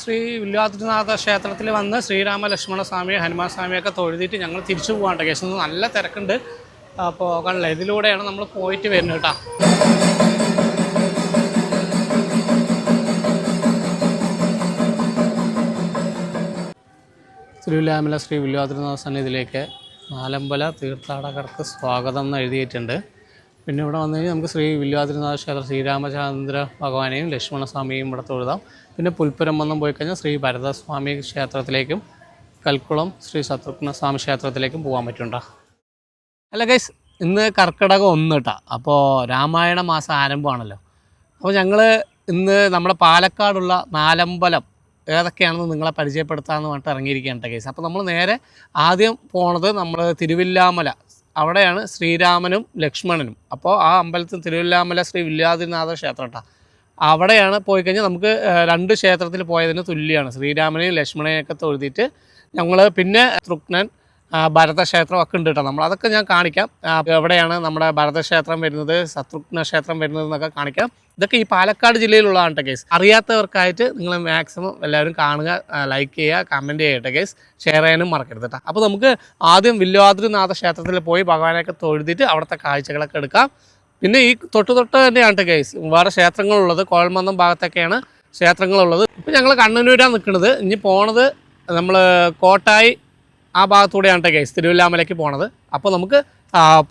ശ്രീ വില്വാദ്രിനാഥ ക്ഷേത്രത്തിൽ വന്ന് ശ്രീരാമ ലക്ഷ്മണ സ്വാമി ഹനുമാൻ സ്വാമിയൊക്കെ തൊഴുതിയിട്ട് ഞങ്ങൾ തിരിച്ചു പോകാണ്ട് കേസ് നല്ല തിരക്കുണ്ട്. കണ്ടില്ല ഇതിലൂടെയാണ് നമ്മൾ പോയിട്ട് വരുന്നത് കേട്ടോ. തിരുവില്ലാമല ശ്രീ വില്വാദ്രിനാഥ സന്നിധിയിലേക്ക് നാലമ്പല തീർത്ഥാടകർക്ക് സ്വാഗതം എന്ന് എഴുതിയിട്ടുണ്ട്. പിന്നെ ഇവിടെ വന്നു കഴിഞ്ഞാൽ നമുക്ക് ശ്രീ വില്ലാതിരുനാഥ ക്ഷേത്രം ശ്രീരാമചന്ദ്ര ഭഗവാനെയും ലക്ഷ്മണസ്വാമിയും ഇവിടെ തൊഴുതാം. പിന്നെ പുൽപ്പുരം വന്നും പോയി കഴിഞ്ഞാൽ ശ്രീ ഭരതസ്വാമി ക്ഷേത്രത്തിലേക്കും കൽക്കുളം ശ്രീ ശത്രുഘ്ന സ്വാമി ക്ഷേത്രത്തിലേക്കും പോകാൻ പറ്റുണ്ടോ അല്ല ഗൈസ് ഇന്ന് കർക്കിടകം ഒന്ന് കേട്ടോ അപ്പോൾ രാമായണ മാസം ആരംഭമാണല്ലോ. അപ്പോൾ ഞങ്ങൾ ഇന്ന് നമ്മുടെ പാലക്കാടുള്ള നാലമ്പലം ഏതൊക്കെയാണെന്ന് നിങ്ങളെ പരിചയപ്പെടുത്താമെന്ന് പറഞ്ഞിട്ട് ഇറങ്ങിയിരിക്കുകയാണ് കേസ് അപ്പോൾ നമ്മൾ നേരെ ആദ്യം പോണത് നമ്മൾ തിരുവില്ലാമല. അവിടെയാണ് ശ്രീരാമനും ലക്ഷ്മണനും. അപ്പോൾ ആ അമ്പലത്തിൽ തിരുവില്ലാമല ശ്രീ വില്യാദിനാഥ ക്ഷേത്രം കേട്ടോ അവിടെയാണ് പോയി കഴിഞ്ഞാൽ നമുക്ക് രണ്ട് ക്ഷേത്രത്തിൽ പോയതിന് തുല്യമാണ് ശ്രീരാമനെയും ലക്ഷ്മണനെയും ഒക്കെ തൊഴുതിയിട്ട് ഞങ്ങൾ പിന്നെ തൃക്നൻ ഭരതക്ഷേത്രം ഒക്കെ ഉണ്ട് കേട്ടോ നമ്മൾ അതൊക്കെ ഞാൻ കാണിക്കാം. എവിടെയാണ് നമ്മുടെ ഭരതക്ഷേത്രം വരുന്നത് ശത്രുഘ്ന ക്ഷേത്രം വരുന്നത് എന്നൊക്കെ കാണിക്കാം. ഇതൊക്കെ ഈ പാലക്കാട് ജില്ലയിലുള്ളതാണ് കേസ് അറിയാത്തവർക്കായിട്ട് നിങ്ങൾ മാക്സിമം എല്ലാവരും കാണുക ലൈക്ക് ചെയ്യുക കമന്റ് ചെയ്യട്ടെ കേസ് ഷെയർ ചെയ്യാനും മറക്കരുത് കേട്ടോ അപ്പോൾ നമുക്ക് ആദ്യം വില്ലുവാതിരിനാഥ ക്ഷേത്രത്തിൽ പോയി ഭഗവാനെയൊക്കെ തൊഴുതിയിട്ട് അവിടുത്തെ കാഴ്ചകളൊക്കെ എടുക്കാം. പിന്നെ ഈ തൊട്ട് തൊട്ട് തന്നെയാണ് ഗൈസ് വേറെ ക്ഷേത്രങ്ങളുള്ളത്. കോഴമന്ദം ഭാഗത്തൊക്കെയാണ് ക്ഷേത്രങ്ങളുള്ളത്. ഇപ്പം ഞങ്ങൾ കണ്ണനൂരാണ് നിൽക്കുന്നത് ഇനി പോണത് നമ്മൾ കോട്ടായി ആ ഭാഗത്തൂടെയാണ് ഗൈസ് തിരുവല്ലാമലയ്ക്ക് പോണത്. അപ്പോൾ നമുക്ക്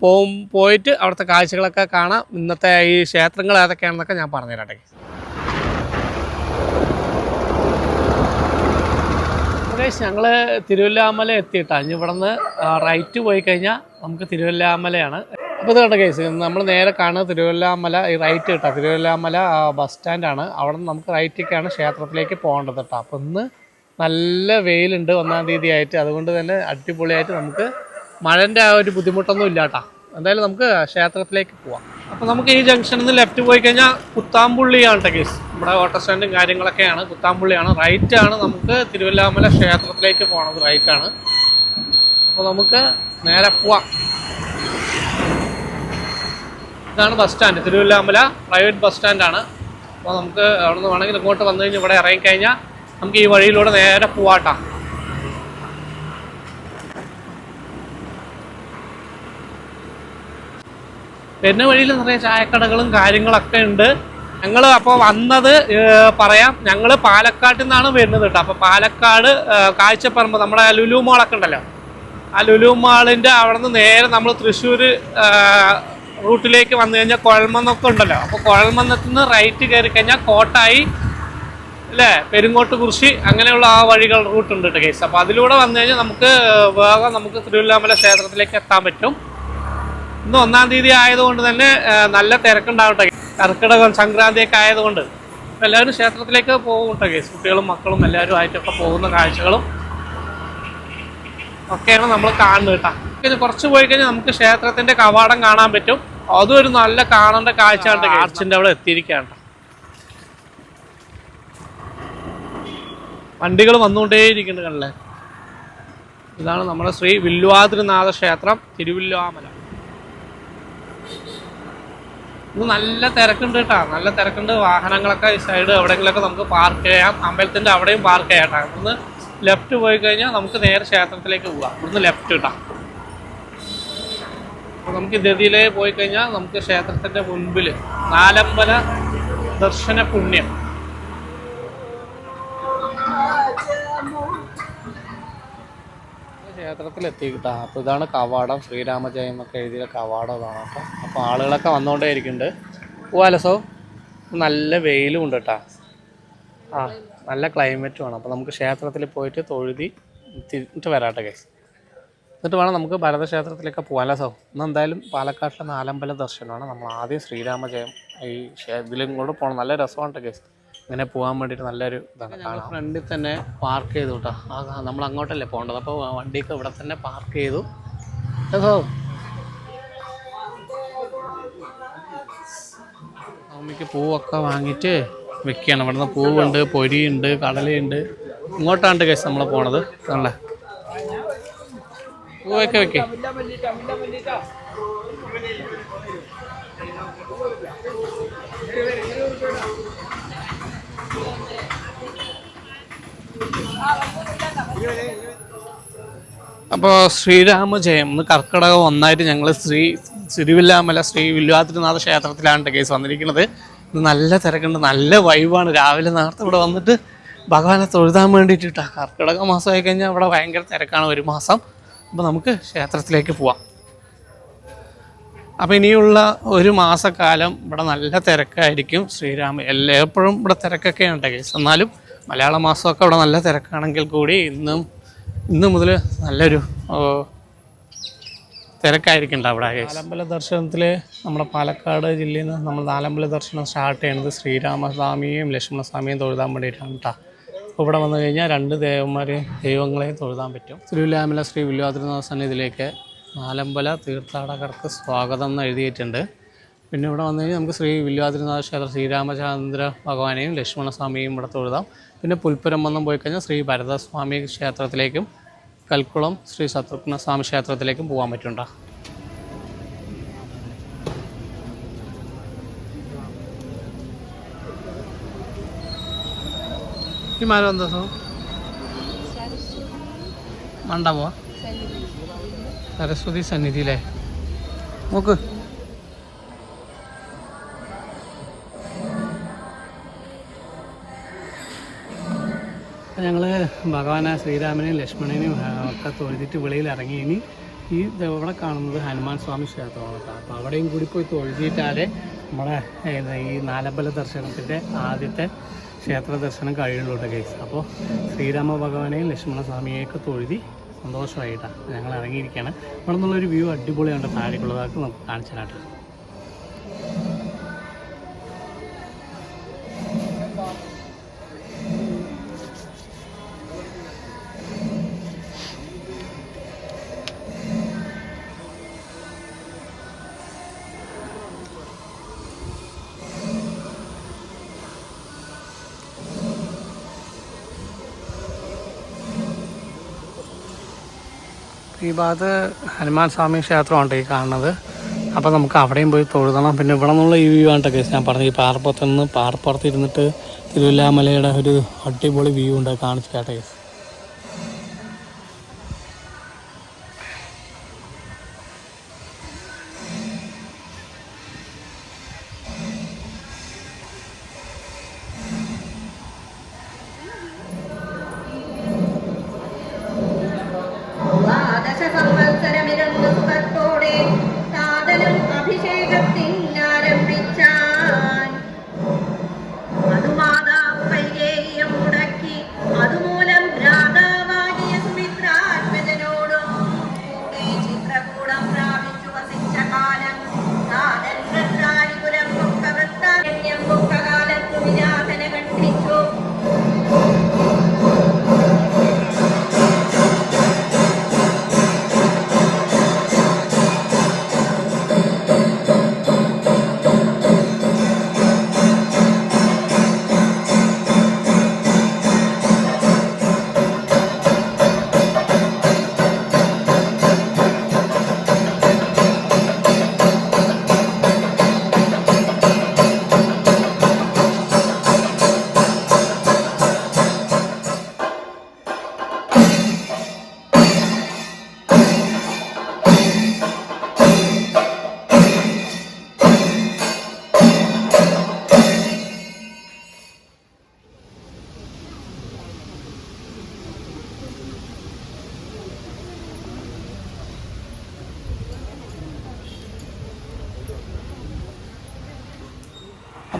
പോവും പോയിട്ട് അവിടുത്തെ കാഴ്ചകളൊക്കെ കാണാം. ഇന്നത്തെ ഈ ക്ഷേത്രങ്ങൾ ഏതൊക്കെയാണെന്നൊക്കെ ഞാൻ പറഞ്ഞുതരാം ഗൈസ് ഗൈസ് ഞങ്ങൾ തിരുവല്ലാമല എത്തിയിട്ടാണ് ഇനി ഇവിടെ നിന്ന് റൈറ്റ് പോയി കഴിഞ്ഞാൽ നമുക്ക് തിരുവല്ലാമലയാണ്. അപ്പോൾ ഇത് കണ്ട കേസ് നമ്മൾ നേരെ കാണുന്നത് തിരുവല്ലാമല റൈറ്റ് കേട്ടോ തിരുവല്ലാമല ബസ് സ്റ്റാൻഡാണ് അവിടെ നിന്ന് നമുക്ക് റൈറ്റിലേക്കാണ് ക്ഷേത്രത്തിലേക്ക് പോകേണ്ടത് കേട്ടോ. അപ്പോൾ ഇന്ന് നല്ല വെയിലുണ്ട് ഒന്നാം തീയതി ആയിട്ട് അതുകൊണ്ട് തന്നെ അടിപൊളിയായിട്ട് നമുക്ക് മഴന്റെ ആ ഒരു ബുദ്ധിമുട്ടൊന്നും ഇല്ല കേട്ടോ. എന്തായാലും നമുക്ക് ക്ഷേത്രത്തിലേക്ക് പോവാം. അപ്പോൾ നമുക്ക് ഈ ജംഗ്ഷനിൽ നിന്ന് ലെഫ്റ്റ് പോയി കഴിഞ്ഞാൽ കുത്താമ്പുള്ളിയാണ് കേട്ടോ കേസ് നമ്മുടെ ഓട്ടോ സ്റ്റാൻഡും കാര്യങ്ങളൊക്കെയാണ്. കുത്താമ്പുള്ളിയാണ്. റൈറ്റാണ് നമുക്ക് തിരുവല്ലാമല ക്ഷേത്രത്തിലേക്ക് പോകണത് റൈറ്റാണ് അപ്പോൾ നമുക്ക് നേരെ പോവാം. ഇതാണ് bus stand Thiruvallamala private bus സ്റ്റാൻഡാണ് അപ്പോൾ നമുക്ക് അവിടെ നിന്ന് വേണമെങ്കിൽ ഇങ്ങോട്ട് വന്നു കഴിഞ്ഞ് ഇവിടെ ഇറങ്ങിക്കഴിഞ്ഞാൽ നമുക്ക് ഈ വഴിയിലൂടെ നേരെ പോവാട്ടാ. വരുന്ന വഴിയിൽ നിറയെ ചായക്കടകളും കാര്യങ്ങളൊക്കെ ഉണ്ട്. ഞങ്ങൾ അപ്പോൾ വന്നത് പറയാം. ഞങ്ങൾ പാലക്കാട്ടിൽ നിന്നാണ് വരുന്നത് കേട്ടോ. അപ്പോൾ പാലക്കാട് കാഴ്ചപ്പറമ്പ് നമ്മുടെ ലുലു മാളൊക്കെ ഉണ്ടല്ലോ. ആ ലുലു മാളിന്റെ അവിടെ നിന്ന് നേരെ നമ്മൾ തൃശ്ശൂർ റൂട്ടിലേക്ക് വന്നു കഴിഞ്ഞാൽ കുഴൽമന്നൊക്കെ ഉണ്ടല്ലോ. അപ്പോൾ കുഴൽമന്നത്തു നിന്ന് റൈറ്റ് കയറി കഴിഞ്ഞാൽ കോട്ടായി അല്ലേ? പെരുങ്ങോട്ട് കുറിശി അങ്ങനെയുള്ള ആ വഴികൾ റൂട്ട് ഉണ്ട് കേട്ടോ കേസ് അപ്പോൾ അതിലൂടെ വന്നു കഴിഞ്ഞാൽ നമുക്ക് വേഗം നമുക്ക് തിരുവല്ലാമല ക്ഷേത്രത്തിലേക്ക് എത്താൻ പറ്റും. ഇന്ന് ഒന്നാം തീയതി ആയതുകൊണ്ട് തന്നെ നല്ല തിരക്കുണ്ടാവട്ടെ. കർക്കിടകം സംക്രാന്തിയൊക്കെ ആയതുകൊണ്ട്. എല്ലാവരും ക്ഷേത്രത്തിലേക്ക് പോകും കേട്ടോ കേസ് കുട്ടികളും മക്കളും എല്ലാവരും ആയിട്ടൊക്കെ പോകുന്ന കാഴ്ചകളും ഒക്കെയാണ് നമ്മൾ കാണുന്നത് കേട്ടോ. ഇത് കുറച്ച് പോയി കഴിഞ്ഞാൽ നമുക്ക് ക്ഷേത്രത്തിന്റെ കവാടം കാണാൻ പറ്റും. അതും ഒരു നല്ല കാണേണ്ട കാഴ്ചയാണ് ആർച്ചിന്റെ അവിടെ എത്തിയിരിക്കുകയാണ് വണ്ടികൾ വന്നുകൊണ്ടേയിരിക്കുന്നുണ്ട് കണ്ടല്ലേ ഇതാണ് നമ്മുടെ ശ്രീ വില്വാദ്രിനാഥ ക്ഷേത്രം തിരുവില്ലാമല ഇത് നല്ല തിരക്കുണ്ട് കേട്ടോ. നല്ല തിരക്കുണ്ട്. വാഹനങ്ങളൊക്കെ ഈ സൈഡ് എവിടെയെങ്കിലൊക്കെ നമുക്ക് പാർക്ക് ചെയ്യാം. അമ്പലത്തിന്റെ അവിടെയും പാർക്ക് ചെയ്യാം കേട്ടോ. ഇവിടുന്ന് ലെഫ്റ്റ് പോയി കഴിഞ്ഞാൽ നമുക്ക് നേരെ ക്ഷേത്രത്തിലേക്ക് പോവാം. ഇവിടുന്ന് ലെഫ്റ്റ് കേട്ടോ നമുക്ക് ഗതിയിലേ പോയി കഴിഞ്ഞാൽ നമുക്ക് ക്ഷേത്രത്തിന്റെ മുൻപിൽ നാലമ്പല ദർശന പുണ്യം. ക്ഷേത്രത്തിൽ എത്തി കിട്ടാ അപ്പോൾ ഇതാണ് കവാടം. ശ്രീരാമജയം ഒക്കെ എഴുതിയ കവാടം ഇതാണ്. കേട്ടോ അപ്പോൾ ആളുകളൊക്കെ വന്നുകൊണ്ടേ ഇരിക്കുന്നുണ്ട്. പോവാലസോ നല്ല വെയിലും ഉണ്ട് കേട്ടോ ആ നല്ല ക്ലൈമറ്റുമാണ് അപ്പോൾ നമുക്ക് ക്ഷേത്രത്തിൽ പോയിട്ട് തൊഴുതി തിരിഞ്ഞിട്ട് വരാട്ടെ കേസ് എന്നിട്ട് വേണം നമുക്ക് ഭരതക്ഷേത്രത്തിലേക്ക് പോകാനല്ല സോ? ഇന്ന് എന്തായാലും പാലക്കാട്ടിലെ നാലമ്പല ദർശനമാണ്. നമ്മൾ ആദ്യം ശ്രീരാമജയം ഈ ഇതിലും കൂടെ പോകണം നല്ല രസമാണ് കേസ് ഇങ്ങനെ പോകാൻ വേണ്ടിയിട്ട് നല്ലൊരു ഇതാണ്. കാണാം. ഫ്രണ്ടിൽ തന്നെ പാർക്ക് ചെയ്തു കേട്ടോ ആ നമ്മൾ അങ്ങോട്ടല്ലേ പോകേണ്ടത്. അപ്പോൾ വണ്ടിയൊക്കെ ഇവിടെ തന്നെ പാർക്ക് ചെയ്തു. സോ? അമ്മയ്ക്ക് പൂവൊക്കെ വാങ്ങിയിട്ട് വെക്കുകയാണ്. ഇവിടുന്ന് പൂവുണ്ട് പൊരിയുണ്ട് കടലയുണ്ട്. ഇങ്ങോട്ടാണ് കേസ് നമ്മൾ പോണത്. ആണല്ലേ ഓക്കെ ഓക്കെ. അപ്പോൾ ശ്രീരാമ ജയം ഇന്ന് കർക്കിടകം ഒന്നായിട്ട് ഞങ്ങൾ ശ്രീ ശ്രീവില്ലാമല ശ്രീ വില്ലുവാതിരുനാഥ ക്ഷേത്രത്തിലാണ് കേസ് വന്നിരിക്കുന്നത്. ഇന്ന് നല്ല തിരക്കുണ്ട് നല്ല വൈബാണ്. രാവിലെ നേരത്തെ ഇവിടെ വന്നിട്ട് ഭഗവാനെ തൊഴുതാൻ വേണ്ടിയിട്ടിട്ടാണ് കർക്കിടക മാസമായി കഴിഞ്ഞാൽ അവിടെ ഭയങ്കര തിരക്കാണ് ഒരു മാസം. അപ്പോൾ നമുക്ക് ക്ഷേത്രത്തിലേക്ക് പോവാം. അപ്പോൾ ഇനിയുള്ള ഒരു മാസക്കാലം ഇവിടെ നല്ല തിരക്കായിരിക്കും. ശ്രീരാമ എല്ലാ എപ്പോഴും ഇവിടെ തിരക്കൊക്കെ ഉണ്ട്. എന്നാലും മലയാള മാസമൊക്കെ ഇവിടെ നല്ല തിരക്കാണെങ്കിൽ കൂടി ഇന്നും ഇന്ന് മുതൽ നല്ലൊരു തിരക്കായിരിക്കണ്ട തിരക്കായിരിക്കും അവിടെ നാലമ്പല ദർശനത്തിൽ നമ്മുടെ പാലക്കാട് ജില്ലയിൽ നിന്ന് നമ്മൾ നാലമ്പല ദർശനം സ്റ്റാർട്ട് ചെയ്യുന്നത് ശ്രീരാമസ്വാമിയും ലക്ഷ്മണസ്വാമിയും തൊഴുതാൻ വേണ്ടിയിട്ടാണ് കേട്ടോ ഇവിടെ വന്നു കഴിഞ്ഞാൽ രണ്ട് ദേവന്മാരെ ദൈവങ്ങളെ തൊഴുതാൻ പറ്റും. തിരുവില്ലാമല ശ്രീ വില്ലുവാതിരുനാഥ സന്നിധിയിലേക്ക് നാലമ്പല തീർത്ഥാടകർക്ക് സ്വാഗതം എന്ന് എഴുതിയിട്ടുണ്ട്. പിന്നെ ഇവിടെ വന്നു കഴിഞ്ഞാൽ നമുക്ക് ശ്രീ വില്ലുവാതിരുനാഥ ക്ഷേത്ര ശ്രീരാമചന്ദ്ര ഭഗവാനെയും ലക്ഷ്മണസ്വാമിയും ഇവിടെ തൊഴുതാം. പിന്നെ പുൽപ്പുരം വന്നും പോയി കഴിഞ്ഞാൽ ശ്രീ ഭരതസ്വാമി ക്ഷേത്രത്തിലേക്കും കൽക്കുളം ശ്രീ ശത്രുഘ്നസ്വാമി ക്ഷേത്രത്തിലേക്കും പോകാൻ പറ്റുണ്ടോ ഈ മരം എന്താ മണ്ഡപോ സരസ്വതി സന്നിധിയിലെ നോക്ക്. ഞങ്ങൾ ഭഗവാനെ ശ്രീരാമനെയും ലക്ഷ്മണനെയും ഒക്കെ തൊഴുതിട്ട് വെളിയിൽ ഇറങ്ങി. ഇനി ഈ ഇവിടെ കാണുന്നത് ഹനുമാൻ സ്വാമി ക്ഷേത്രമാണ് അപ്പോൾ അവിടെയും കൂടി പോയി തൊഴുതിയിട്ടാലേ നമ്മുടെ ഈ നാലമ്പല ദർശനത്തിന്റെ ആദ്യത്തെ ക്ഷേത്ര ദർശനം കഴിയുള്ളൂ കേട്ടോ കേസ് അപ്പോൾ ശ്രീരാമ ഭഗവാനെയും ലക്ഷ്മണ സ്വാമിയെയൊക്കെ തൊഴുതി സന്തോഷമായിട്ടാണ് ഞങ്ങൾ ഇറങ്ങിയിരിക്കുകയാണ്. ഇവിടെ നിന്നുള്ളൊരു വ്യൂ അടിപൊളിയാണ് താഴേക്കുള്ളതൊക്കെ നമുക്ക് കാണിച്ചു ഈ ഭാഗത്ത് ഹനുമാൻ സ്വാമി ക്ഷേത്രമാണ് ഈ കാണുന്നത്. അപ്പോൾ നമുക്ക് അവിടെയും പോയി തൊഴുതണം. പിന്നെ ഇവിടെ നിന്നുള്ള ഈ വ്യൂ ആണ് കേസ് ഞാൻ പറഞ്ഞു ഈ പാറപ്പുറത്ത് നിന്ന് പാറപ്പുറത്ത് ഇരുന്നിട്ട് തിരുവല്ലാമലയുടെ ഒരു അടിപൊളി വ്യൂ ഉണ്ട്. കാണിച്ചു കേട്ടോ കേസ്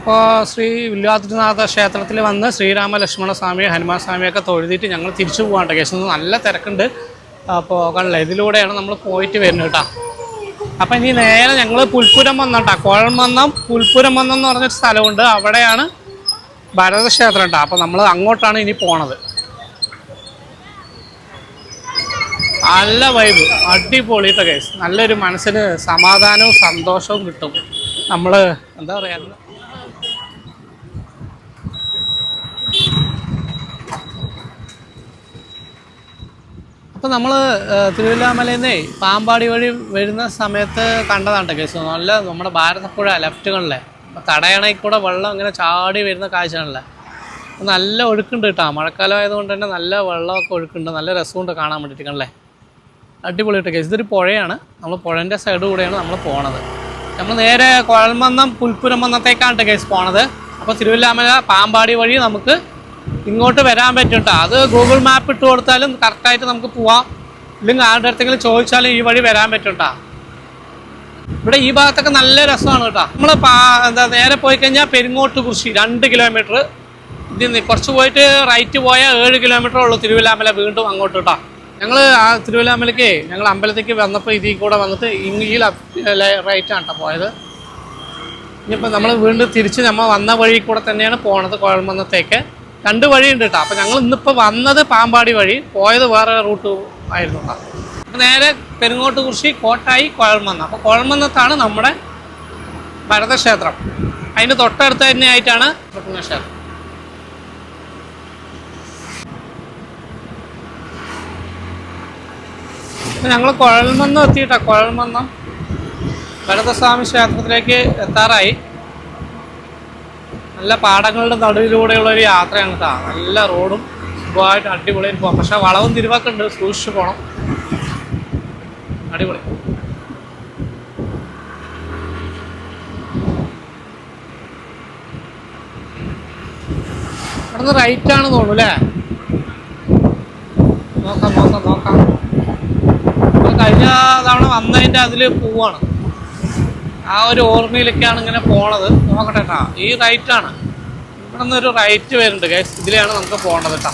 അപ്പോൾ ശ്രീ വില്വാദ്രിനാഥ ക്ഷേത്രത്തിൽ വന്ന് ശ്രീരാമ ലക്ഷ്മണ സ്വാമി ഹനുമാൻ സ്വാമിയൊക്കെ തൊഴുതിയിട്ട് ഞങ്ങൾ തിരിച്ചു പോകാണ്ട് കേസ് നല്ല തിരക്കുണ്ട്. അപ്പോൾ കണ്ടില്ല ഇതിലൂടെയാണ് നമ്മൾ പോയിട്ട് വരുന്നത് കേട്ടോ. അപ്പം ഇനി നേരെ ഞങ്ങൾ പുൽപ്പുരം വന്നട്ടാ. കോഴമന്നം പുൽപ്പുരം വന്നം എന്ന് പറഞ്ഞൊരു സ്ഥലമുണ്ട്. അവിടെയാണ് ഭരതക്ഷേത്രം കേട്ടോ. അപ്പോൾ നമ്മൾ അങ്ങോട്ടാണ് ഇനി പോണത്. നല്ല വൈബ് അടിപൊളിയിട്ട കേസ് നല്ലൊരു മനസ്സിന് സമാധാനവും സന്തോഷവും കിട്ടും. നമ്മൾ എന്താ പറയുക അപ്പോൾ നമ്മൾ തിരുവല്ലാമലയിൽ നിന്നേ പാമ്പാടി വഴി വരുന്ന സമയത്ത് കണ്ടതാണ് കേസ്. നല്ല നമ്മുടെ ഭാരതപ്പുഴ ലെഫ്റ്റുകളിലെ തടയണയിൽ കൂടെ വെള്ളം ഇങ്ങനെ ചാടി വരുന്ന കാഴ്ചയാണല്ലേ. നല്ല ഒഴുക്കുണ്ട് കേട്ടോ. മഴക്കാലം ആയതുകൊണ്ട് തന്നെ നല്ല വെള്ളമൊക്കെ ഒഴുക്കുണ്ട്. നല്ല രസമുണ്ട് കാണാൻ വേണ്ടിയിട്ട് അടിപൊളി അടിപൊളിയായിട്ട് കേസ്. ഇതൊരു പുഴയാണ്. നമ്മൾ പുഴന്റെ സൈഡ് കൂടെയാണ് നമ്മൾ പോണത്. നമ്മൾ നേരെ കുഴൽമന്നം പുൽപ്പുരമന്നത്തേക്കാണ് കേസ് പോണത്. അപ്പോൾ തിരുവല്ലാമല പാമ്പാടി വഴി നമുക്ക് ഇങ്ങോട്ട് വരാൻ പറ്റും അത് ഗൂഗിൾ മാപ്പ് ഇട്ട് കൊടുത്താലും കറക്റ്റായിട്ട് നമുക്ക് പോവാം. ഇല്ലെങ്കിൽ ആരുടെ അടുത്തെങ്കിലും ചോദിച്ചാലും ഈ വഴി വരാൻ പറ്റും ഇവിടെ ഈ ഭാഗത്തൊക്കെ നല്ല രസമാണ് കേട്ടോ. നമ്മൾ എന്താ നേരെ പോയി കഴിഞ്ഞാൽ പെരിങ്ങോട്ട് കുറിശി രണ്ട് കിലോമീറ്റർ ഇതിൽ കുറച്ച് പോയിട്ട് റൈറ്റ് പോയാൽ ഏഴ് കിലോമീറ്റർ ഉള്ളൂ തിരുവല്ലാമല വീണ്ടും അങ്ങോട്ട് കേട്ടോ. ഞങ്ങൾ ആ തിരുവല്ലാമലയ്ക്ക് ഞങ്ങൾ അമ്പലത്തേക്ക് വന്നപ്പോൾ ഇതിൽ കൂടെ വന്നിട്ട് ഈ റൈറ്റാണ് കേട്ടോ പോയത്. ഇനിയിപ്പോൾ നമ്മൾ വീണ്ടും തിരിച്ച് നമ്മൾ വന്ന വഴി കൂടെ തന്നെയാണ് പോണത് കുഴൽമന്നത്തേക്ക് രണ്ട് വഴിയുണ്ട് കേട്ടോ. അപ്പോൾ ഞങ്ങൾ ഇന്നിപ്പോൾ വന്നത് പാമ്പാടി വഴി. പോയത് വേറെ റൂട്ട് ആയിരുന്നു കേട്ടോ. നേരെ പെരുങ്ങോട്ട് കുറിച്ച് കോട്ടായി കുഴൽമന്ന. അപ്പോൾ കുഴൽമന്നത്താണ് നമ്മുടെ ഭരതക്ഷേത്രം. അതിന്റെ തൊട്ടടുത്ത് തന്നെ ആയിട്ടാണ് ക്ഷേത്രം. ഞങ്ങൾ കുഴൽമന്നം എത്തിയിട്ടാണ് കുഴൽമന്നം ഭരതസ്വാമി ക്ഷേത്രത്തിലേക്ക് എത്താറായി. നല്ല പാടങ്ങളുടെ നടുവിലൂടെയുള്ള ഒരു യാത്രയാണ് കേട്ടോ നല്ല റോഡും സുഖമായിട്ട് അടിപൊളിയായിട്ട് പോകാം പക്ഷെ വളവും തിരുവാക്കുണ്ട് സൂക്ഷിച്ച് പോകണം അടിപൊളി. അവിടുന്ന് റൈറ്റ് ആണ് തോന്നുന്നു അല്ലേ? നോക്കാം നോക്കാം നോക്കാം. കഴിഞ്ഞ തവണ വന്നതിന്റെ അതിൽ പോവാണ്. ആ ഒരു ഓർമ്മയിലൊക്കെയാണ് ഇങ്ങനെ പോണത്. നോക്കട്ടെ കേട്ടോ ഈ റൈറ്റാണ് ഇവിടെ നിന്നൊരു റൈറ്റ് വരുന്നുണ്ട് ഗൈസ് ഇതിലെയാണ് നമുക്ക് പോകേണ്ടത് കേട്ടോ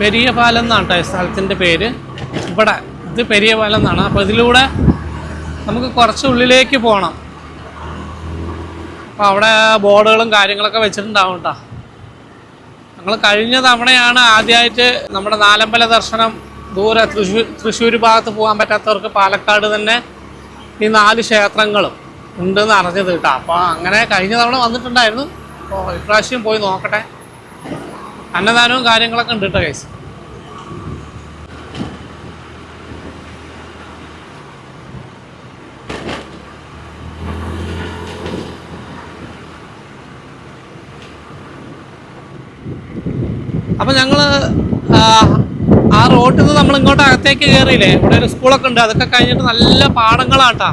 പെരിയ പാലം എന്നാണ് കേട്ടോ സ്ഥലത്തിന്റെ പേര്. ഇവിടെ ഇത് പെരിയ പാലം എന്നാണ്. അപ്പോൾ ഇതിലൂടെ നമുക്ക് കുറച്ച് ഉള്ളിലേക്ക് പോകണം അപ്പോൾ അവിടെ ബോർഡുകളും കാര്യങ്ങളൊക്കെ വെച്ചിട്ടുണ്ടാവും കേട്ടോ ഞങ്ങൾ കഴിഞ്ഞ തവണയാണ് ആദ്യമായിട്ട് നമ്മുടെ നാലമ്പല ദർശനം ദൂരെ തൃശ്ശൂർ തൃശ്ശൂർ ഭാഗത്ത് പോകാൻ പറ്റാത്തവർക്ക് പാലക്കാട് തന്നെ ഈ നാല് ക്ഷേത്രങ്ങളും ഉണ്ടെന്ന് അറിഞ്ഞത് കേട്ടോ. അപ്പോൾ അങ്ങനെ കഴിഞ്ഞ തവണ വന്നിട്ടുണ്ടായിരുന്നു. അപ്പോൾ ഇപ്രാവശ്യം പോയി നോക്കട്ടെ. അന്നദാനവും കാര്യങ്ങളൊക്കെ ഉണ്ട് കേട്ടോ കേസ് അപ്പം ഞങ്ങൾ ആ റോഡിൽ നിന്ന് നമ്മൾ ഇങ്ങോട്ട് അകത്തേക്ക് കയറിയില്ലേ ഇവിടെ ഒരു സ്കൂളൊക്കെ ഉണ്ട്. അതൊക്കെ കഴിഞ്ഞിട്ട് നല്ല പാടങ്ങളാട്ടാ.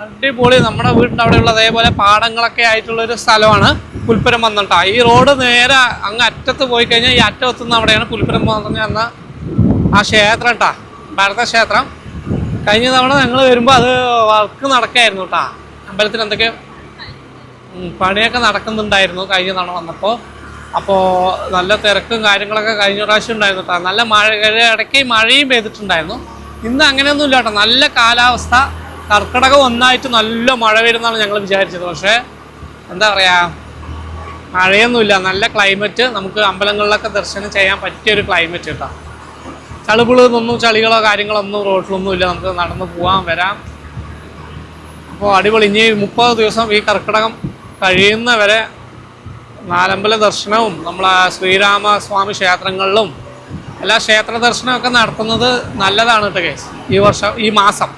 അടിപൊളി. നമ്മുടെ വീടിന്റെ അവിടെയുള്ള അതേപോലെ പാടങ്ങളൊക്കെ ആയിട്ടുള്ള ഒരു സ്ഥലമാണ് പുൽപ്പുരം വന്നിട്ടാ. ഈ റോഡ് നേരെ അങ്ങ് അറ്റത്ത് പോയി കഴിഞ്ഞാൽ ഈ അറ്റം എത്തുന്ന അവിടെയാണ് പുൽപ്പുരം വന്നു എന്ന ആ ക്ഷേത്രം കേട്ടാ ഭരതക്ഷേത്രം. കഴിഞ്ഞ തവണ ഞങ്ങൾ വരുമ്പോൾ അത് വർക്ക് നടക്കായിരുന്നു കേട്ടാ അമ്പലത്തിൽ എന്തൊക്കെ പണിയൊക്കെ നടക്കുന്നുണ്ടായിരുന്നു കഴിഞ്ഞ തവണ വന്നപ്പോൾ അപ്പോൾ നല്ല തിരക്കും കാര്യങ്ങളൊക്കെ കഴിഞ്ഞ പ്രാവശ്യം ഉണ്ടായിരുന്നു കേട്ടോ നല്ല മഴ ഇടയ്ക്ക് മഴയും പെയ്തിട്ടുണ്ടായിരുന്നു. ഇന്ന് അങ്ങനെയൊന്നും ഇല്ല കേട്ടോ നല്ല കാലാവസ്ഥ. കർക്കിടകം ഒന്നായിട്ട് നല്ല മഴ വരുമെന്നാണ് ഞങ്ങൾ വിചാരിച്ചത്. പക്ഷേ എന്താ പറയുക മഴയൊന്നുമില്ല നല്ല ക്ലൈമറ്റ്. നമുക്ക് അമ്പലങ്ങളിലൊക്കെ ദർശനം ചെയ്യാൻ പറ്റിയ ഒരു ക്ലൈമറ്റ് കേട്ടോ ചളിപിളൊന്നും ചളികളോ കാര്യങ്ങളോ ഒന്നും റോഡിലൊന്നും ഇല്ല. നമുക്ക് നടന്ന് പോകാൻ വരാം. അപ്പോൾ അടിപൊളി. ഇനി മുപ്പത് ദിവസം ഈ കർക്കിടകം കഴിയുന്നവരെ നാലമ്പല ദർശനവും നമ്മളെ ശ്രീരാമ സ്വാമി ക്ഷേത്രങ്ങളിലും എല്ലാ ക്ഷേത്ര ദർശനമൊക്കെ നടത്തുന്നത് നല്ലതാണ് കേട്ടോ കേസ് ഈ വർഷം ഈ മാസം.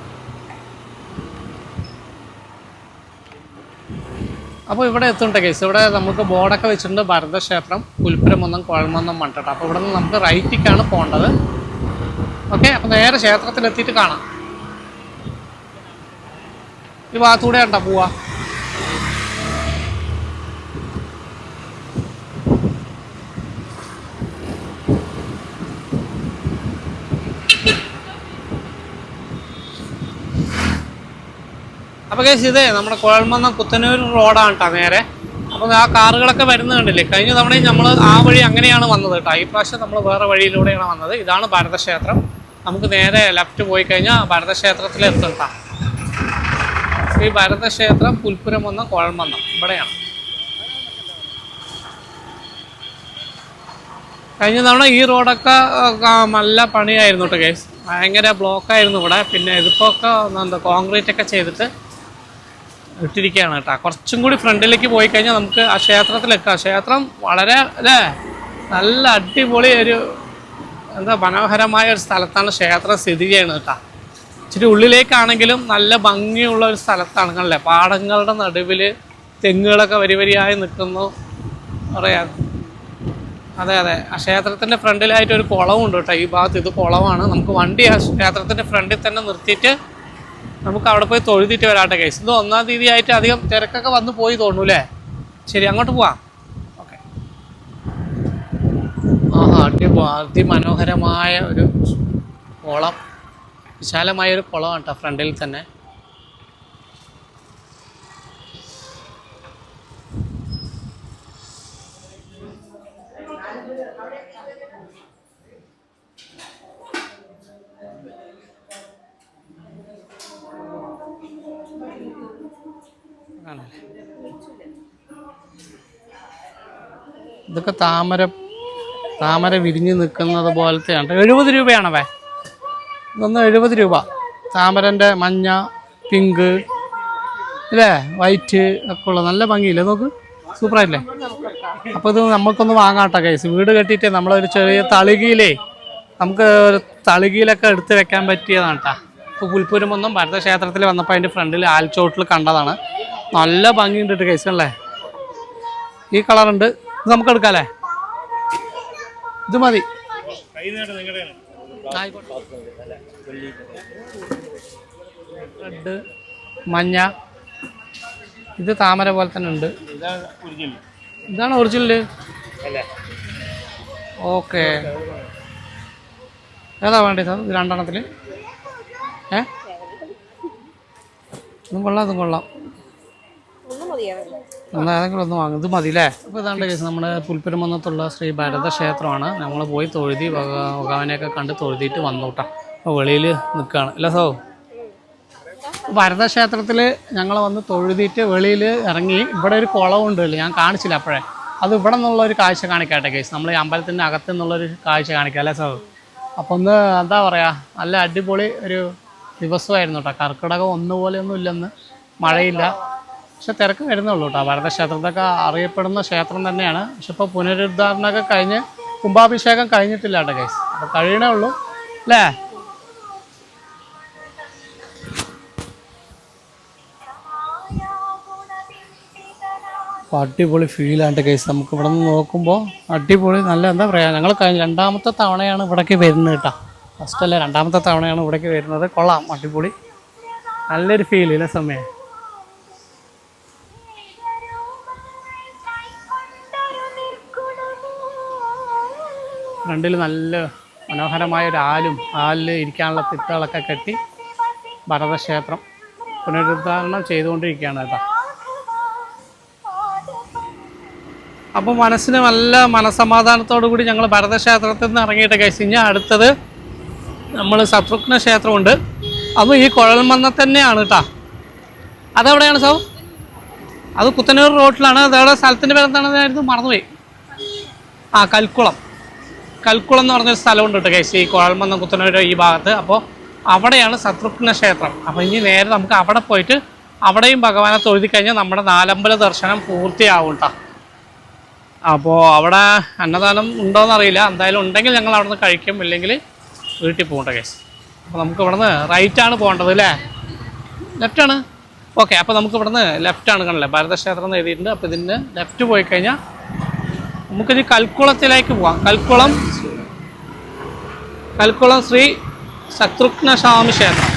അപ്പോൾ ഇവിടെ എത്തുന്നുണ്ട് കേസ് ഇവിടെ നമുക്ക് ബോർഡൊക്കെ വെച്ചിട്ടുണ്ട് ഭരതക്ഷേത്രം പുൽപ്പുരമൊന്നും കുഴമൊന്നും മണ്ടട്ട. അപ്പോൾ ഇവിടെ നിന്ന് നമുക്ക് റൈറ്റിക്കാണ് പോകേണ്ടത് ഓക്കെ അപ്പോൾ നേരെ ക്ഷേത്രത്തിലെത്തിയിട്ട് കാണാം. ഈ ഭാഗത്തൂടെ ഉണ്ടോ പോവാ? അപ്പോൾ കേസ് ഇതേ നമ്മുടെ കുഴൽമന്നം കുത്തനൂർ റോഡാണ് കേട്ടോ നേരെ. അപ്പോൾ ആ കാറുകളൊക്കെ വരുന്നത് കണ്ടില്ലേ? കഴിഞ്ഞ തവണയും നമ്മൾ ആ വഴി അങ്ങനെയാണ് വന്നത് കേട്ടോ. ഈ പ്രാവശ്യം നമ്മൾ വേറെ വഴിയിലൂടെയാണ് വന്നത്. ഇതാണ് ഭരതക്ഷേത്രം. നമുക്ക് നേരെ ലെഫ്റ്റ് പോയി കഴിഞ്ഞാൽ ഭരതക്ഷേത്രത്തിൽ എത്തും കേട്ടോ. ഈ ഭരതക്ഷേത്രം വന്ന കുഴൽമന്നം. ഇവിടെയാണ്. കഴിഞ്ഞ തവണ ഈ റോഡൊക്കെ നല്ല പണിയായിരുന്നു കേട്ടോ കേസ് ഭയങ്കര ബ്ലോക്കായിരുന്നു ഇവിടെ. പിന്നെ ഇതിപ്പോൾ ഒക്കെ എന്താ കോൺക്രീറ്റ് ഒക്കെ ചെയ്തിട്ട് ഇട്ടിരിക്കുകയാണ് കേട്ടോ. കുറച്ചും കൂടി ഫ്രണ്ടിലേക്ക് പോയി കഴിഞ്ഞാൽ നമുക്ക് ആ ക്ഷേത്രത്തിലെത്താം. ക്ഷേത്രം വളരെ അല്ലേ? നല്ല അടിപൊളി ഒരു എന്താ മനോഹരമായ ഒരു സ്ഥലത്താണ് ക്ഷേത്രം സ്ഥിതി ചെയ്യുന്നത് കേട്ടോ. ഇച്ചിരി ഉള്ളിലേക്കാണെങ്കിലും നല്ല ഭംഗിയുള്ള ഒരു സ്ഥലത്താണ് കണ്ടല്ലേ? പാടങ്ങളുടെ നടുവിൽ തെങ്ങുകളൊക്കെ വരി വരിയായി നിൽക്കുന്നു. പറയാ. അതെ അതെ. ആ ക്ഷേത്രത്തിന്റെ ഫ്രണ്ടിലായിട്ട് ഒരു കുളമുണ്ട് കേട്ടോ. ഈ ഭാഗത്ത് ഇത് കുളമാണ് നമുക്ക് വണ്ടി ആ ക്ഷേത്രത്തിന്റെ ഫ്രണ്ടിൽ തന്നെ നിർത്തിയിട്ട് നമുക്ക് അവിടെ പോയി തൊഴുതിട്ട് വരാട്ടെ കേസ് ഇത് ഒന്നാം തീയതി ആയിട്ട് അധികം തിരക്കൊക്കെ വന്ന് പോയി തോന്നൂലേ ശരി അങ്ങോട്ട് പോവാം. ഓക്കെ ആഹാ അടി അതിമനോഹരമായ ഒരു കുളം. വിശാലമായ ഒരു കുളമാണ് കേട്ടോ ഫ്രണ്ടിൽ തന്നെ. ഇതൊക്കെ താമര താമര വിരിഞ്ഞ് നിൽക്കുന്നത് പോലത്തെയാണ്. എഴുപത് രൂപയാണവേ ഇതൊന്ന് എഴുപത് രൂപ. താമരന്റെ മഞ്ഞ പിങ്ക് അല്ലേ വൈറ്റ് ഒക്കെ ഉള്ള നല്ല ഭംഗിയില്ലേ? നോക്ക്. സൂപ്പറായില്ലേ? അപ്പോൾ ഇത് നമുക്കൊന്ന് വാങ്ങാട്ടോ കേസ് വീട് കെട്ടിയിട്ട് നമ്മളൊരു ചെറിയ തളികയിലേ നമുക്ക് ഒരു തളികയിലൊക്കെ എടുത്ത് വെക്കാൻ പറ്റിയതാണ് കേട്ടോ ഇപ്പോൾ പുൽപ്പൂരമൊന്നും ഭരതക്ഷേത്രത്തിൽ വന്നപ്പോൾ അതിന്റെ ഫ്രണ്ടിൽ ആൽച്ചോട്ടിൽ കണ്ടതാണ്. നല്ല ഭംഗിയുണ്ട് കേസ് അല്ലേ? ഈ കളറുണ്ട്. നമുക്ക് എടുക്കാല്ലേ ഇത് മതി. മഞ്ഞ. ഇത് താമര പോലെ തന്നെ ഉണ്ട്. ഇതാണ് ഒറിജിനൽ? ഓക്കെ. ഏതാ വേണ്ടത് ഇത് രണ്ടെണ്ണത്തിൽ ഏ? ഇതും കൊള്ളാം ഇതും കൊള്ളാം. എന്നാൽ ഏതെങ്കിലും ഒന്ന് വാങ്ങും. ഇത് മതി അല്ലേ അപ്പോൾ ഇതാണ്ട് കേസ് നമ്മുടെ പുൽപ്പെരുമന്നത്തുള്ള ശ്രീ ഭാരത ക്ഷേത്രമാണ് നമ്മൾ പോയി തൊഴുതി ഭഗ- ഭഗവാനെയൊക്കെ കണ്ട് തൊഴുതിയിട്ട് വന്നോട്ടാ. അപ്പോൾ വെളിയിൽ നിൽക്കുകയാണ് അല്ല സോ? ഭരതക്ഷേത്രത്തിൽ ഞങ്ങൾ വന്ന് തൊഴുതിയിട്ട് വെളിയിൽ ഇറങ്ങി ഇവിടെ ഒരു കുളമുണ്ട് അല്ലേ? ഞാൻ കാണിച്ചില്ല അപ്പോഴേ. അത് ഇവിടെ നിന്നുള്ള ഒരു കാഴ്ച കാണിക്കട്ടെ കേസ് നമ്മൾ ഈ അമ്പലത്തിന്റെ അകത്തു നിന്നുള്ളൊരു കാഴ്ച കാണിക്കാം അല്ലേ സോ? അപ്പോൾ ഒന്ന് എന്താ പറയുക നല്ല അടിപൊളി ഒരു ദിവസമായിരുന്നു കേട്ടോ. കർക്കിടകം ഒന്നുപോലെ ഒന്നും ഇല്ലെന്ന്. മഴയില്ല. പക്ഷെ തിരക്ക് വരുന്നുള്ളൂ കേട്ടോ ഭരതക്ഷേത്രത്തൊക്കെ അറിയപ്പെടുന്ന ക്ഷേത്രം തന്നെയാണ്. പക്ഷെ ഇപ്പോൾ പുനരുദ്ധാരണമൊക്കെ കഴിഞ്ഞ് കുംഭാഭിഷേകം കഴിഞ്ഞിട്ടില്ല കേട്ടോ കേസ് അപ്പോൾ കഴിയണേ ഉള്ളൂ. അല്ലേ അപ്പോൾ അടിപൊളി ഫീലാണ് കേസ് നമുക്ക് ഇവിടെ നിന്ന് നോക്കുമ്പോൾ അടിപൊളി നല്ല എന്താ പറയുക ഞങ്ങൾ കഴിഞ്ഞ രണ്ടാമത്തെ തവണയാണ് ഇവിടേക്ക് വരുന്നത് കേട്ടോ ഫസ്റ്റ് അല്ല രണ്ടാമത്തെ തവണയാണ് ഇവിടേക്ക് വരുന്നത്. കൊള്ളാം അടിപൊളി. നല്ലൊരു ഫീൽ ഇല്ല സമയം. ഫ്രണ്ടിൽ നല്ല മനോഹരമായ ഒരു ആലും ആലിൽ ഇരിക്കാനുള്ള തിട്ടകളൊക്കെ കെട്ടി ഭരതക്ഷേത്രം പുനരുദ്ധാരണം ചെയ്തുകൊണ്ടിരിക്കുകയാണ് കേട്ടോ. അപ്പോൾ മനസ്സിന് നല്ല മനസമാധാനത്തോടു കൂടി ഞങ്ങൾ ഭരതക്ഷേത്രത്തിൽ നിന്ന് ഇറങ്ങിയിട്ട് കഴിച്ച് ഇനി അടുത്തത് നമ്മൾ ശത്രുഘ്ന ക്ഷേത്രമുണ്ട്. അതും ഈ കുഴൽമന്ന തന്നെയാണ് കേട്ടോ. അതെവിടെയാണ് സൗ അത് കുത്തനൂർ റോട്ടിലാണ്. അതവിടെ സ്ഥലത്തിന്റെ പേരെന്താണെന്നായിരുന്നു? മറന്നുപോയി. ആ കൽക്കുളം. കൽക്കുളം എന്ന് പറഞ്ഞൊരു സ്ഥലമുണ്ട് കേട്ടോ കേസ് ഈ കുഴൽമന്നം കുത്തനൂരോ ഈ ഭാഗത്ത്. അപ്പോൾ അവിടെയാണ് ശത്രുഘ്ന ക്ഷേത്രം. അപ്പോൾ ഇനി നേരെ നമുക്ക് അവിടെ പോയിട്ട് അവിടെയും ഭഗവാനെ തൊഴുതി കഴിഞ്ഞാൽ നമ്മുടെ നാലമ്പല ദർശനം പൂർത്തിയാവും കേട്ടോ അപ്പോൾ അവിടെ അന്നദാനം ഉണ്ടോയെന്ന് അറിയില്ല. എന്തായാലും ഉണ്ടെങ്കിൽ ഞങ്ങൾ അവിടെ നിന്ന് കഴിക്കും. ഇല്ലെങ്കിൽ വീട്ടിൽ പോകണ്ട കേസ് അപ്പോൾ നമുക്ക് ഇവിടെ നിന്ന് റൈറ്റാണ് പോകേണ്ടത് അല്ലേ ലെഫ്റ്റാണ് ഓക്കെ അപ്പോൾ നമുക്ക് ഇവിടെ നിന്ന് ലെഫ്റ്റാണ് കണ്ടല്ലേ ഭാരതക്ഷേത്രം എന്ന് എഴുതിയിട്ടുണ്ട്. അപ്പോൾ ഇതിന്റെ ലെഫ്റ്റ് പോയി കഴിഞ്ഞാൽ നമുക്കിനി കൽക്കുളത്തിലേക്ക് പോകാം കൽക്കുളം കൽക്കുളം ശ്രീ ശത്രുഘ്ന സ്വാമി ക്ഷേത്രം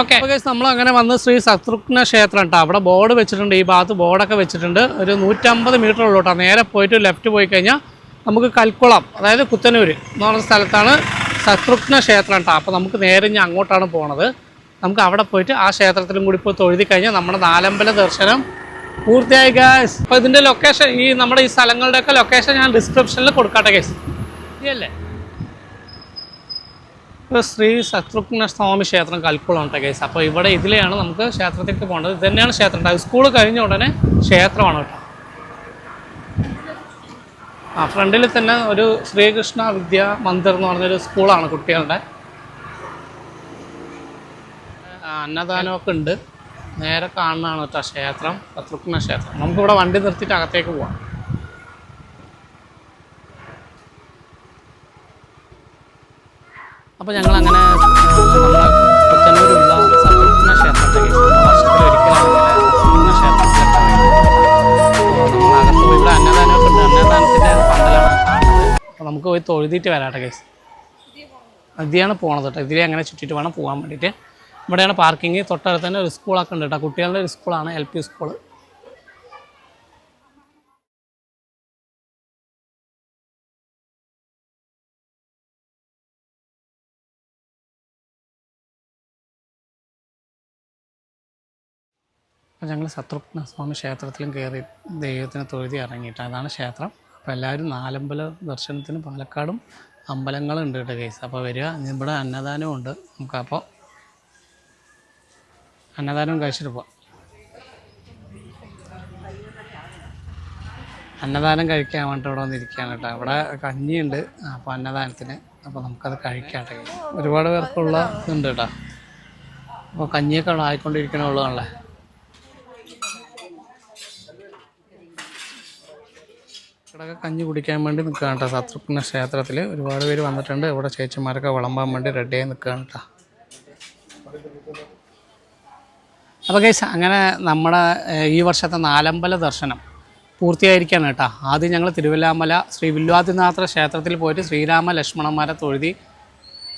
ഓക്കെ നമ്മൾ അങ്ങനെ വന്ന് ശ്രീ ശത്രുഘ്ന ക്ഷേത്രം കേട്ടോ അവിടെ ബോർഡ് വെച്ചിട്ടുണ്ട് ഈ ഭാഗത്ത് ബോർഡൊക്കെ വെച്ചിട്ടുണ്ട്. ഒരു നൂറ്റമ്പത് മീറ്റർ ഉള്ളൂ കേട്ടോ നേരെ പോയിട്ട് ലെഫ്റ്റ് പോയി കഴിഞ്ഞാൽ നമുക്ക് കൽക്കുളം അതായത് കുത്തനൂർ എന്ന് പറഞ്ഞ സ്ഥലത്താണ് ശത്രുഘ്ന ക്ഷേത്രം കേട്ടോ അപ്പോൾ നമുക്ക് നേരെ ഇനി അങ്ങോട്ടാണ് പോണത്. നമുക്ക് അവിടെ പോയിട്ട് ആ ക്ഷേത്രത്തിലും കൂടി പോയി തൊഴുതി കഴിഞ്ഞാൽ നമ്മുടെ നാലമ്പല ദർശനം പൂർത്തിയായി ഗാസ് അപ്പോൾ ഇതിന്റെ ലൊക്കേഷൻ ഈ നമ്മുടെ ഈ സ്ഥലങ്ങളുടെയൊക്കെ ലൊക്കേഷൻ ഞാൻ ഡിസ്ക്രിപ്ഷനിൽ കൊടുക്കാട്ടെ കേസ് ശരിയല്ലേ ഇപ്പോൾ ശ്രീ ശത്രുഘ്ന സ്വാമി ക്ഷേത്രം കൽക്കുളം ഉണ്ട് കേസ് അപ്പോൾ ഇവിടെ ഇതിലെയാണ് നമുക്ക് ക്ഷേത്രത്തിലേക്ക് പോകേണ്ടത്. ഇത് തന്നെയാണ് ക്ഷേത്രം ഉണ്ടായത് സ്കൂൾ കഴിഞ്ഞ ഉടനെ ക്ഷേത്രമാണ് കേട്ടോ. ആ ഫ്രണ്ടിൽ തന്നെ ഒരു ശ്രീകൃഷ്ണ വിദ്യാ മന്ദിർ എന്ന് പറഞ്ഞൊരു സ്കൂളാണ് കുട്ടികളുടെ. അന്നദാനമൊക്കെ ഉണ്ട്. നേരെ കാണുന്നതാണ് കേട്ടോ ക്ഷേത്രം ശത്രുഘ്ന ക്ഷേത്രം. നമുക്കിവിടെ വണ്ടി നിർത്തിയിട്ട് അകത്തേക്ക് പോവാം. അപ്പോൾ ഞങ്ങൾ അങ്ങനെ നമ്മുടെ പുത്തന്നൂരുള്ള സത്യപ്രജ്ഞ ക്ഷേത്രത്തിലേക്ക് നമ്മൾ പോയി ഇവിടെ അന്നദാനമൊക്കെ ഉണ്ട്. അന്നദാനത്തിന്റെ പന്തലാണ് അപ്പോൾ നമുക്ക് പോയി തൊഴുതിയിട്ട് വരാട്ടെ കേസ് അതിയാണ് പോണത് കേട്ടോ. ഇതിലേ അങ്ങനെ ചുറ്റിട്ട് വേണം പോകാൻ വേണ്ടിയിട്ട്. ഇവിടെയാണ് പാർക്കിങ് തൊട്ടടുത്ത് തന്നെ ഒരു സ്കൂളൊക്കെ ഉണ്ട് കേട്ടോ. കുട്ടികളുടെ ഒരു സ്കൂളാണ് എൽ പി സ്കൂൾ അപ്പോൾ ഞങ്ങൾ ശത്രുഘ്ന സ്വാമി ക്ഷേത്രത്തിലും കയറി ദൈവത്തിന് തൊഴുതി ഇറങ്ങിയിട്ട് അതാണ് ക്ഷേത്രം. അപ്പോൾ എല്ലാവരും നാലമ്പല ദർശനത്തിന് പാലക്കാടും അമ്പലങ്ങളും ഉണ്ട് കേട്ടോ കേസ് അപ്പോൾ വരിക. ഇവിടെ അന്നദാനവും ഉണ്ട്. നമുക്കപ്പോൾ അന്നദാനവും കഴിച്ചിട്ട് പോവാം. അന്നദാനം കഴിക്കാൻ വേണ്ടിയിട്ട് ഇവിടെ വന്നിരിക്കുകയാണ് കേട്ടോ. ഇവിടെ കഞ്ഞിയുണ്ട്. അപ്പോൾ അന്നദാനത്തിന് അപ്പോൾ നമുക്കത് കഴിക്കാം കേട്ടോ ഒരുപാട് പേർക്കുള്ള ഇതുണ്ട് കേട്ടോ. അപ്പോൾ കഞ്ഞിയൊക്കെ അവിടെ ആയിക്കൊണ്ടിരിക്കണുള്ളതാണല്ലേ ഇവിടെയൊക്കെ കഞ്ഞി കുടിക്കാൻ വേണ്ടി നിൽക്കുകയാണ് കേട്ടോ. ശത്രുഘ്ന ക്ഷേത്രത്തിൽ ഒരുപാട് പേര് വന്നിട്ടുണ്ട്. ഇവിടെ ചേച്ചിമാരൊക്കെ വിളമ്പാൻ വേണ്ടി റെഡിയായി നിൽക്കുകയാണ് കേട്ടോ. അപ്പോൾ കേസ് അങ്ങനെ നമ്മുടെ ഈ വർഷത്തെ നാലമ്പല ദർശനം പൂർത്തിയായിരിക്കുകയാണ് കേട്ടോ. ആദ്യം ഞങ്ങൾ തിരുവല്ലാമല ശ്രീ വില്വാദിനാഥ ക്ഷേത്രത്തിൽ പോയിട്ട് ശ്രീരാമ ലക്ഷ്മണന്മാരെ തൊഴുതി.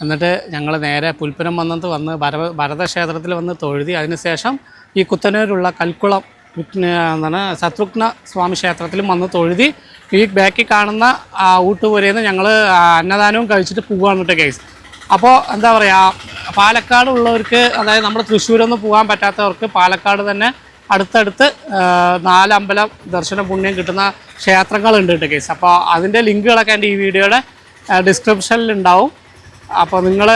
എന്നിട്ട് ഞങ്ങൾ നേരെ പുൽപ്പുരം വന്നത് വന്ന് ഭര ഭരതക്ഷേത്രത്തിൽ വന്ന് തൊഴുതി. അതിനുശേഷം ഈ കുത്തനൂരുള്ള കൽക്കുളം എന്താണ് ശത്രുഘ്ന സ്വാമി ക്ഷേത്രത്തിലും വന്ന് തൊഴുതി. ഈ ബാക്കിൽ കാണുന്ന ഊട്ടുപുരയിൽ നിന്ന് ഞങ്ങൾ അന്നദാനവും കഴിച്ചിട്ട് പോവുകയാണ് കേട്ടോ കേസ് അപ്പോൾ എന്താ പറയുക പാലക്കാട് ഉള്ളവർക്ക് അതായത് നമ്മുടെ തൃശ്ശൂരൊന്നും പോകാൻ പറ്റാത്തവർക്ക് പാലക്കാട് തന്നെ അടുത്തടുത്ത് നാലമ്പലം ദർശന പുണ്യം കിട്ടുന്ന ക്ഷേത്രങ്ങളുണ്ട് കേട്ടോ കേസ് അപ്പോൾ അതിന്റെ ലിങ്കുകളൊക്കെ എന്റെ ഈ വീഡിയോയുടെ ഡിസ്ക്രിപ്ഷനിൽ ഉണ്ടാവും. അപ്പോൾ നിങ്ങൾ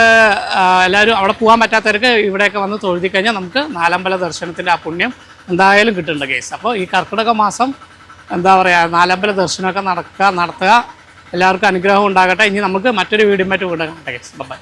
എല്ലാവരും അവിടെ പോകാൻ പറ്റാത്തവർക്ക് ഇവിടെയൊക്കെ വന്ന് തൊഴുതി കഴിഞ്ഞാൽ നമുക്ക് നാലമ്പല ദർശനത്തിന്റെ ആ പുണ്യം എന്തായാലും കിട്ടുന്നുണ്ട് കേസ് അപ്പോൾ ഈ കർക്കിടക മാസം എന്താ പറയുക നാലമ്പല ദർശനമൊക്കെ നടക്കുക നടത്തുക. എല്ലാവർക്കും അനുഗ്രഹം ഉണ്ടാകട്ടെ. ഇനി നമുക്ക് മറ്റൊരു വീഡിയോ മറ്റു വീണ്ടും ബൈ